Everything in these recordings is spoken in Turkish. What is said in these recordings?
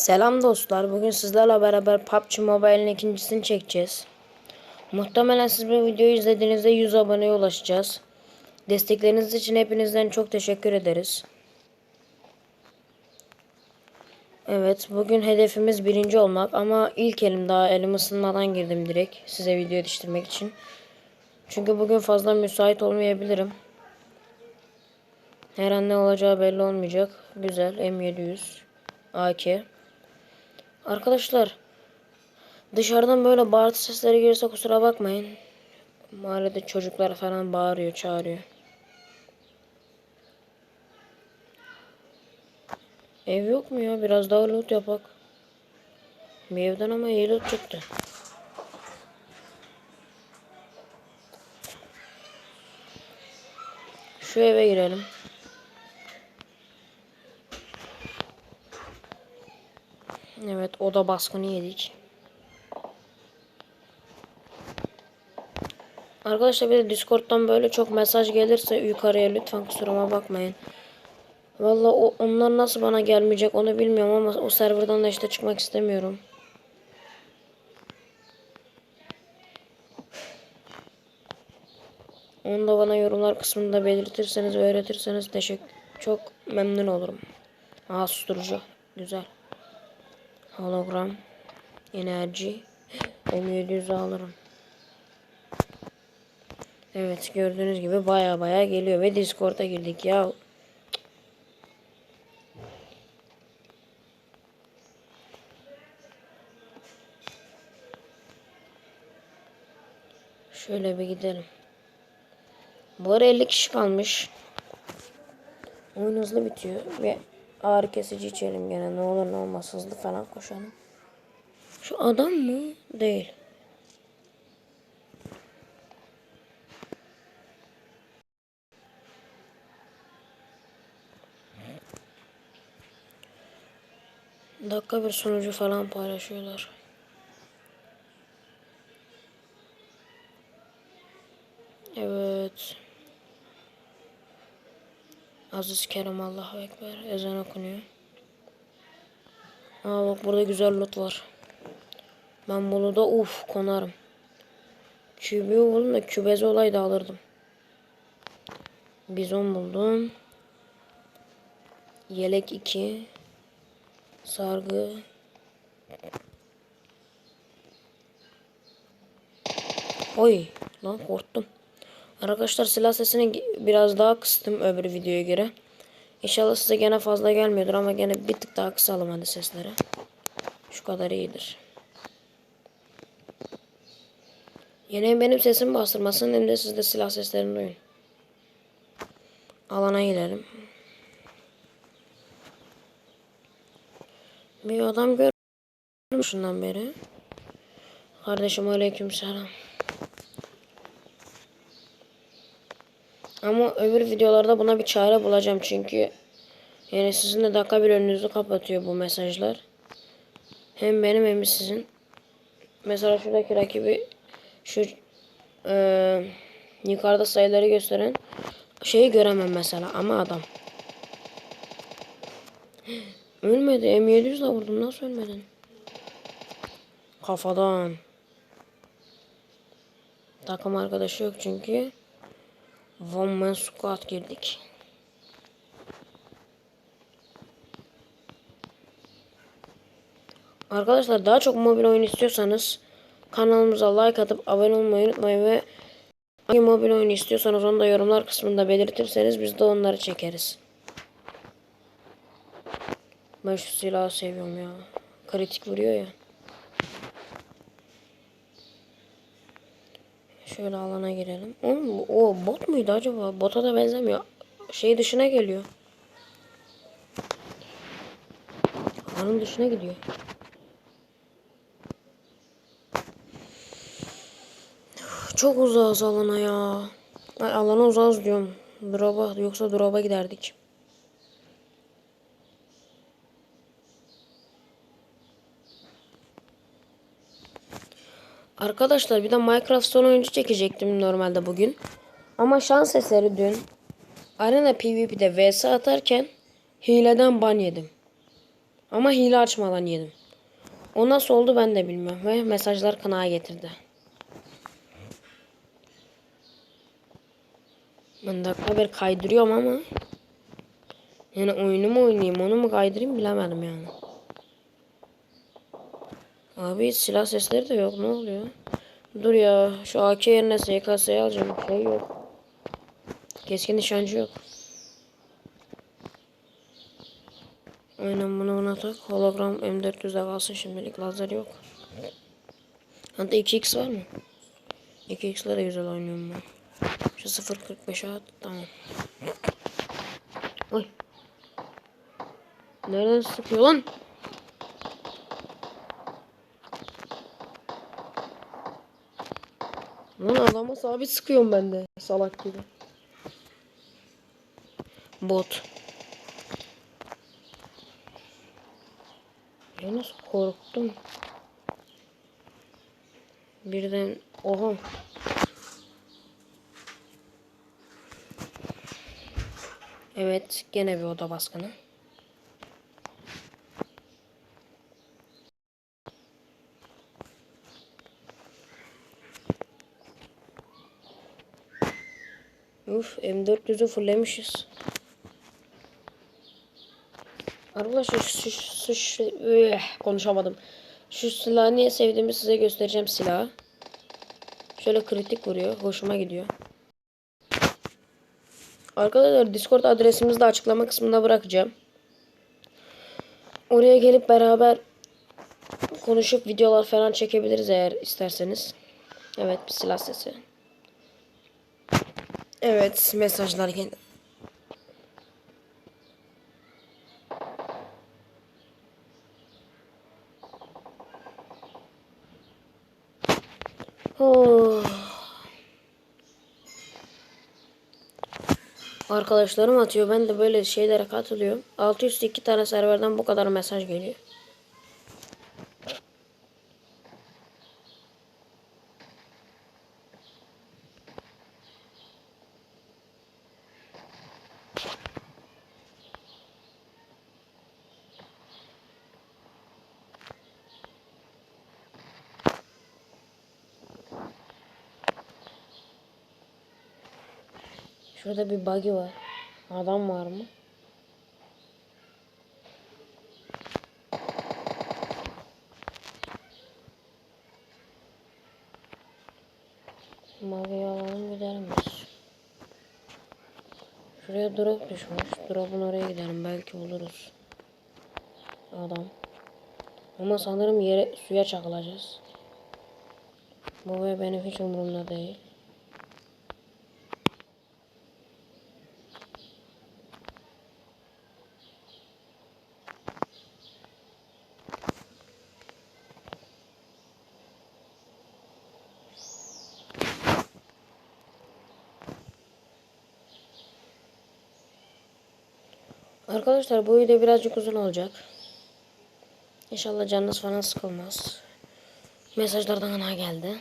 Selam dostlar. Bugün sizlerle beraber PUBG Mobile'in ikincisini çekeceğiz. Muhtemelen siz bu videoyu izlediğinizde 100 aboneye ulaşacağız. Destekleriniz için hepinizden çok teşekkür ederiz. Evet, bugün hedefimiz birinci olmak ama ilk elim daha elim ısınmadan girdim direkt size video yetiştirmek için. Çünkü bugün fazla müsait olmayabilirim. Her an ne olacağı belli olmayacak. Güzel M700 AK. Arkadaşlar dışarıdan böyle bağırtı sesleri gelirse kusura bakmayın. Mahallede çocuklar falan bağırıyor, çağırıyor. Ev yok mu ya? Biraz daha loot yapak. Bir evden ama iyi loot çıktı. Şu eve girelim. Evet oda baskını yedik. Arkadaşlar bir de Discord'dan böyle çok mesaj gelirse yukarıya lütfen kusuruma bakmayın. Valla onlar nasıl bana gelmeyecek onu bilmiyorum ama o serverdan da işte çıkmak istemiyorum. Onu da bana yorumlar kısmında belirtirseniz öğretirseniz teşekkür çok memnun olurum. Aa susturucu. Güzel. Hologram. Enerji. M700 alırım. Evet gördüğünüz gibi baya baya geliyor ve Discord'a girdik ya. Şöyle bir gidelim. Bu ara 50 kişi kalmış. Oyun hızlı bitiyor ve ağrı kesici içelim gene ne olur ne olmaz hızlı falan koşalım. Şu adam mı? Değil. Dakika bir sonucu falan paylaşıyorlar. Evet. Aziz Kerem Allahu Ekber. Ezan okunuyor. Aa bak burada güzel loot var. Ben bunu da uf konarım. Kübü buldum da kübezi olaydı alırdım. Bizon buldum. Yelek 2. Sargı. Oy lan korktum. Arkadaşlar silah sesini biraz daha kıstım öbür videoya göre. İnşallah size gene fazla gelmiyordur ama gene bir tık daha kısalım hadi sesleri. Şu kadar iyidir. Yine benim sesimi bastırmasın hem de siz de silah seslerini duyun. Alana girelim. Bir adam gördüm şundan beri. Kardeşim aleyküm selam. Ama öbür videolarda buna bir çare bulacağım çünkü yani sizin de dakika bir önünüzü kapatıyor bu mesajlar. Hem benim hem sizin. Mesela şuradaki rakibi şu e, yukarıda sayıları gösteren şeyi göremem mesela ama adam. Ölmedi. M700 ile vurdum. Nasıl ölmedin? Kafadan. Takım arkadaşı yok çünkü. One man squad girdik. Arkadaşlar daha çok mobil oyun istiyorsanız kanalımıza like atıp abone olmayı unutmayın ve hangi mobil oyun istiyorsanız onu da yorumlar kısmında belirtirseniz biz de onları çekeriz. Ben şu silahı seviyorum ya. Kritik vuruyor ya. Şöyle alana girelim. Oğlum, o bot muydu acaba? Bota da benzemiyor. Şey dışına geliyor. Alanın dışına gidiyor. Çok uzağız alana ya. Alana uzağız diyorum. Drop'a yoksa drop'a giderdik. Arkadaşlar bir de Minecraft son oyuncu çekecektim normalde bugün. Ama şans eseri dün Arena PvP'de vs atarken hileden ban yedim. Ama hile açmadan yedim. O nasıl oldu ben de bilmiyorum. Ve mesajlar kanağa getirdi. Ben dakika bir kaydırıyorum ama. Yani oyunu mu oynayayım onu mu kaydırayım bilemedim yani. Abi silah sesleri de yok ne oluyor? Dur ya şu AK yerine SKS'yi alacağım. Şey yok. Keskin nişancı yok. Aynen bunu buna tak. Hologram M400'de kalsın şimdilik lazer yok. Hatta 2x var mı? 2x'le de güzel oynuyorum ben. Şu 0.45'e at tamam. Oy. Nereden sıkıyor lan? Lan adama sabit sıkıyorum ben de salak gibi. Bot. Ya nasıl korktum. Birden oha. Evet gene bir oda baskını. Uf M400'ü fullemişiz. Arkadaşlar şu, şu, şu, üh, konuşamadım. Şu silahı niye sevdiğimi size göstereceğim silahı. Şöyle kritik vuruyor. Hoşuma gidiyor. Arkadaşlar Discord adresimizi de açıklama kısmında bırakacağım. Oraya gelip beraber konuşup videolar falan çekebiliriz eğer isterseniz. Evet bir silah sesi. Evet mesajlar geldi. Oh. Arkadaşlarım atıyor. Ben de böyle şeylere katılıyorum. 602 tane serverden bu kadar mesaj geliyor. Şurada bir buggy var. Adam var mı? Buggy'yi alalım gidelim biz. Şuraya drop düşmüş. Drop'un oraya gidelim. Belki buluruz. Adam. Ama sanırım yere suya çakılacağız. Bu ve benim hiç umurumda değil. Arkadaşlar bu video birazcık uzun olacak. İnşallah canınız falan sıkılmaz. Mesajlardan ana geldi.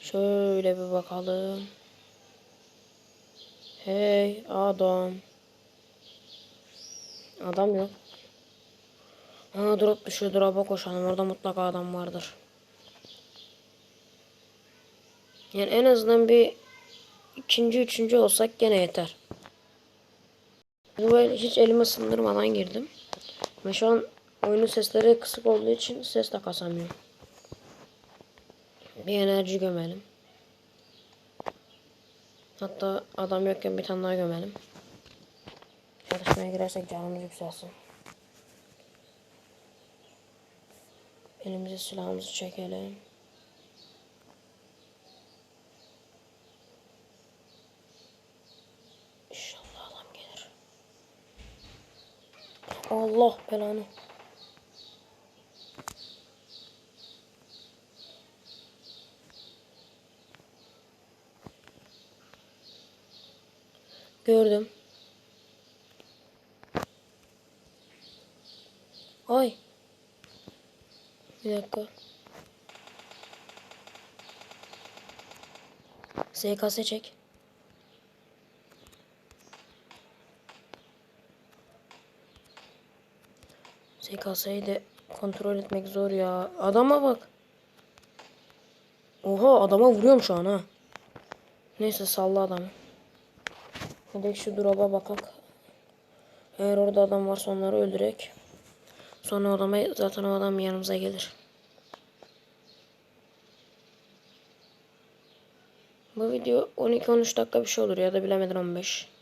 Şöyle bir bakalım. Hey adam. Adam yok. Aa drop düşüyor. Drop'a koşalım. Orada mutlaka adam vardır. Yani en azından bir ikinci, üçüncü olsak gene yeter. Böyle hiç elimi ısındırmadan girdim. Ve şu an oyunun sesleri kısık olduğu için ses de kasamıyorum. Bir enerji gömelim. Hatta adam yokken bir tane daha gömelim. Çalışmaya girersek canımız yükselsin. Elimize silahımızı çekelim. İnşallah adam gelir. Allah belanı. Gördüm. Ay. Bir dakika. SKS çek. SKS'yi de kontrol etmek zor ya. Adama bak. Oha adama vuruyorum şu an ha. Neyse salla adamı. Hadi şu drop'a bakak. Eğer orada adam varsa onları öldürek. Sonra adama zaten o adam yanımıza gelir. Bu video 12-13 dakika bir şey olur ya da bilemedin 15.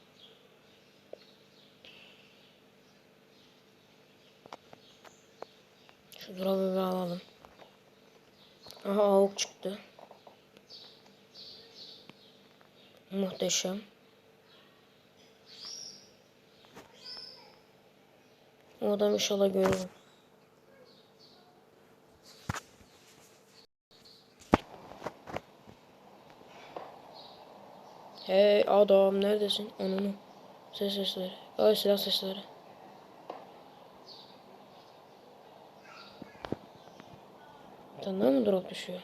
Şu drop'u alalım. Aha avuk çıktı. Muhteşem. O adam inşallah görürüm. Hey adam neredesin? Onunu. Ses sesleri. Ay silah sesleri. Daha mı drop düşüyor?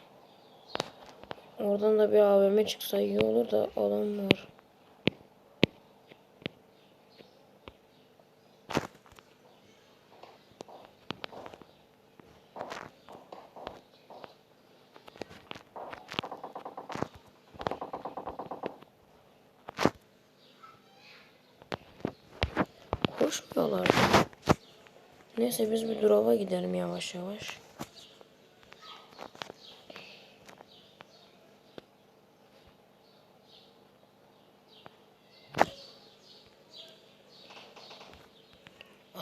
Oradan da bir AVM çıksa iyi olur da adam var. Koşmuyorlar. Neyse biz bir drop'a gidelim yavaş yavaş.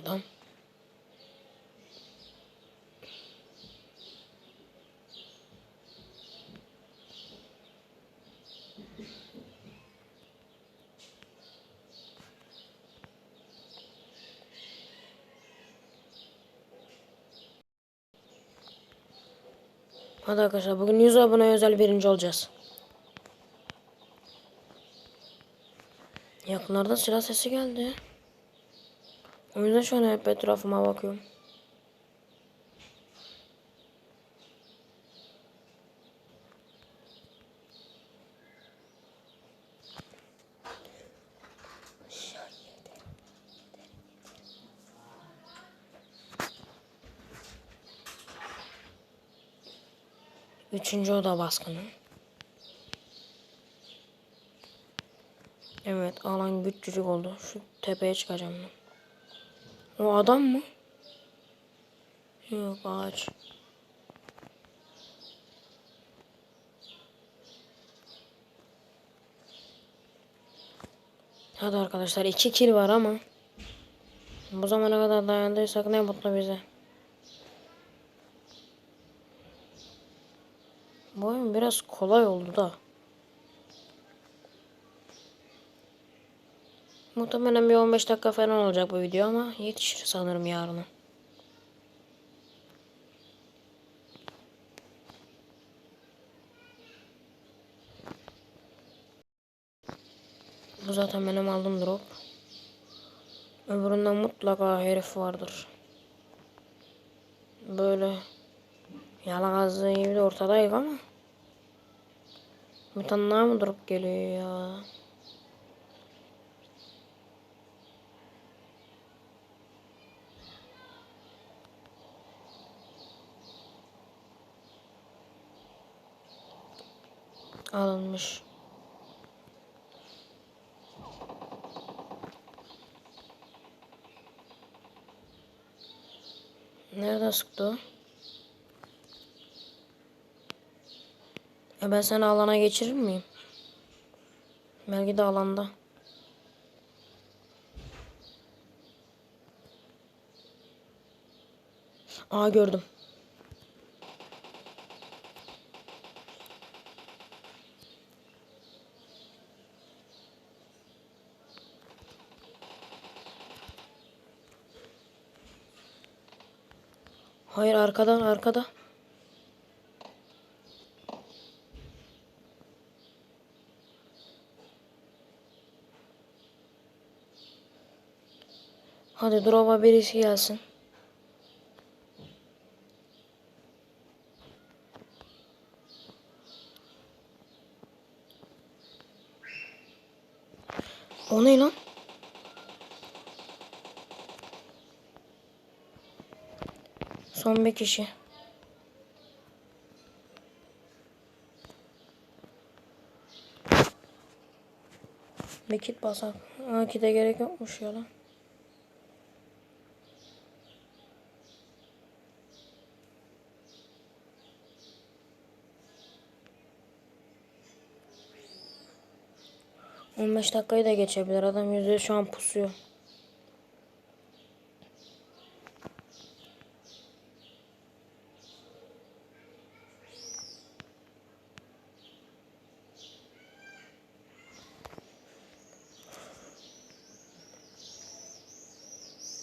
Adam. Hadi arkadaşlar bugün 100 abone özel birinci olacağız. Yakınlarda silah sesi geldi. O yüzden şu an hep etrafıma bakıyorum. Üçüncü oda baskını. Evet alan küçücük oldu. Şu tepeye çıkacağım ben. O adam mı? Yok ağaç. Hadi arkadaşlar iki kill var ama bu zamana kadar dayandıysak ne mutlu bize. Oyun biraz kolay oldu da. Muhtemelen bir 15 dakika falan olacak bu video ama yetişir sanırım yarına. Bu zaten benim aldığım drop. Öbüründe mutlaka herif vardır. Böyle yalagazlı gibi de ortadayız ama. Daha mı drop geliyor ya? Alınmış. Nerede sıktı o? Ben seni alana geçirir miyim? Belki de alanda. Aa gördüm. Hayır arkadan arkada. Hadi drop'a birisi gelsin. O ne lan? Son bir kişi. Bir kit basak. Aa kite gerek yokmuş ya lan. On beş dakikayı da geçebilir. Adam yüzde şu an pusuyor.